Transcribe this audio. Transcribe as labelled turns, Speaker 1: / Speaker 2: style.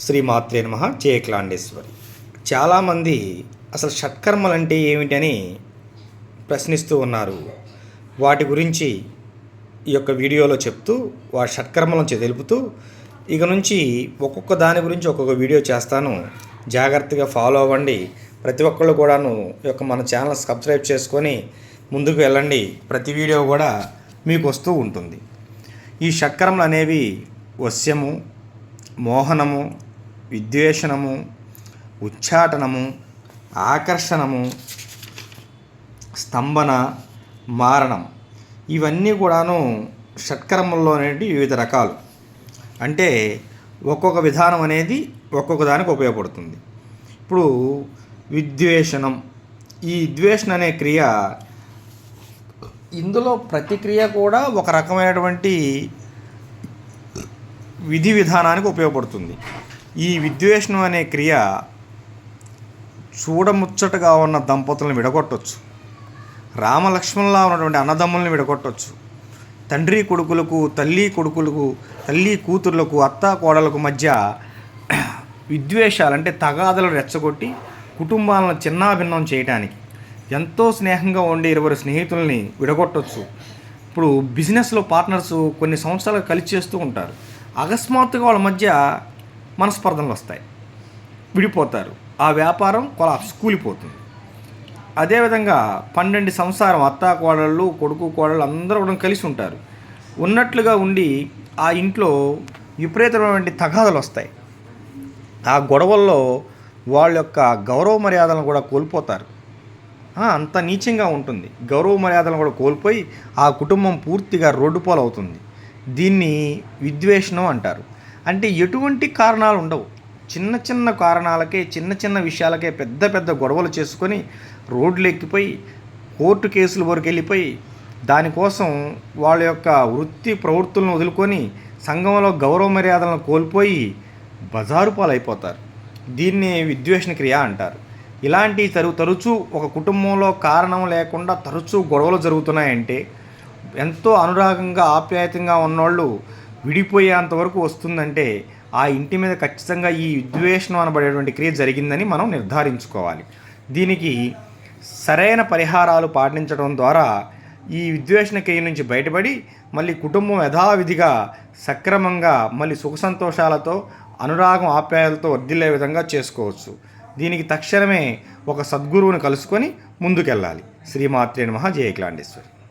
Speaker 1: శ్రీమాత్రే నమ జయక్లాండేశ్వరి చాలామంది అసలు షట్కర్మలు అంటే ఏమిటని ప్రశ్నిస్తూ ఉన్నారు. వాటి గురించి ఈ యొక్క వీడియోలో చెప్తూ వాటి షట్కర్మలను తెలుపుతూ ఇక నుంచి ఒక్కొక్క దాని గురించి ఒక్కొక్క వీడియో చేస్తాను. జాగ్రత్తగా ఫాలో అవ్వండి. ప్రతి ఒక్కళ్ళు కూడాను ఈ యొక్క మన ఛానల్ సబ్స్క్రైబ్ చేసుకొని ముందుకు వెళ్ళండి. ప్రతి వీడియో కూడా మీకు వస్తూ ఉంటుంది. ఈ షట్కర్మలు అనేవి వశ్యము మోహనము విద్వేషణము ఉచ్చాటనము ఆకర్షణము స్తంభన మారణం. ఇవన్నీ కూడాను షట్కర్మల్లో అనేవి వివిధ రకాలు. అంటే ఒక్కొక్క విధానం అనేది ఒక్కొక్క దానికి ఉపయోగపడుతుంది. ఇప్పుడు విద్వేషణం. ఈ విద్వేషణ అనే క్రియ ఇందులో ప్రతిక్రియ కూడా ఒక రకమైనటువంటి విధి విధానానికి ఉపయోగపడుతుంది. ఈ విద్వేషణం అనే క్రియ చూడముచ్చటగా ఉన్న దంపతులను విడగొట్టవచ్చు రామలక్ష్మణులా ఉన్నటువంటి అన్నదమ్ములను విడగొట్టవచ్చు తండ్రి కొడుకులకు తల్లి కొడుకులకు తల్లి కూతుర్లకు అత్త కోడలకు మధ్య విద్వేషాలు అంటే తగాదలు రెచ్చగొట్టి కుటుంబాలను చిన్నాభిన్నం చేయడానికి ఎంతో స్నేహంగా ఉండే ఇరువురు స్నేహితుల్ని విడగొట్టవచ్చు ఇప్పుడు బిజినెస్లో పార్ట్నర్స్ కొన్ని సంవత్సరాలు కలిసి చేస్తూ ఉంటారు. అకస్మాత్తుగా వాళ్ళ మధ్య మనస్పర్ధలు వస్తాయి. విడిపోతారు. ఆ వ్యాపారం కొలాప్స్ కూలిపోతుంది. అదేవిధంగా పన్నెండు సంసారం అత్త కోడళ్ళు కొడుకు కోడళ్ళు అందరూ కూడా కలిసి ఉంటారు. ఉన్నట్లుగా ఉండి ఆ ఇంట్లో విపరీతమైనటువంటి తగాదలు వస్తాయి. ఆ గొడవల్లో వాళ్ళ యొక్క గౌరవ మర్యాదలను కూడా కోల్పోతారు. అంత నీచంగా ఉంటుంది. గౌరవ మర్యాదలను కూడా కోల్పోయి ఆ కుటుంబం పూర్తిగా రోడ్డు పాలవుతుంది. దీన్ని విద్వేషణం అంటారు. అంటే ఎటువంటి కారణాలు ఉండవు. చిన్న చిన్న కారణాలకే చిన్న చిన్న విషయాలకే పెద్ద పెద్ద గొడవలు చేసుకొని రోడ్లు ఎక్కిపోయి కోర్టు కేసుల వరకు వెళ్ళిపోయి దానికోసం వాళ్ళ యొక్క వృత్తి ప్రవృత్తులను వదులుకొని సంఘంలో గౌరవ మర్యాదలను కోల్పోయి బజారు పాలైపోతారు. దీన్ని విద్వేషణ క్రియ అంటారు. ఇలాంటి తరు తరచూ ఒక కుటుంబంలో కారణం లేకుండా తరచూ గొడవలు జరుగుతున్నాయంటే ఎంతో అనురాగంగా ఆప్యాయతంగా ఉన్నోళ్ళు విడిపోయేంత వరకు వస్తుందంటే ఆ ఇంటి మీద ఖచ్చితంగా ఈ విద్వేషణం అనబడేటువంటి క్రియ జరిగిందని మనం నిర్ధారించుకోవాలి. దీనికి సరైన పరిహారాలు పాటించడం ద్వారా ఈ విద్వేషణ క్రియ నుంచి బయటపడి మళ్ళీ కుటుంబం యథావిధిగా సక్రమంగా మళ్ళీ సుఖ సంతోషాలతో అనురాగం ఆప్యాయాలతో వర్ధిల్లే విధంగా చేసుకోవచ్చు. దీనికి తక్షణమే ఒక సద్గురువుని కలుసుకొని ముందుకెళ్ళాలి. శ్రీమాత్రే నమః. జయక్లాండేశ్వరి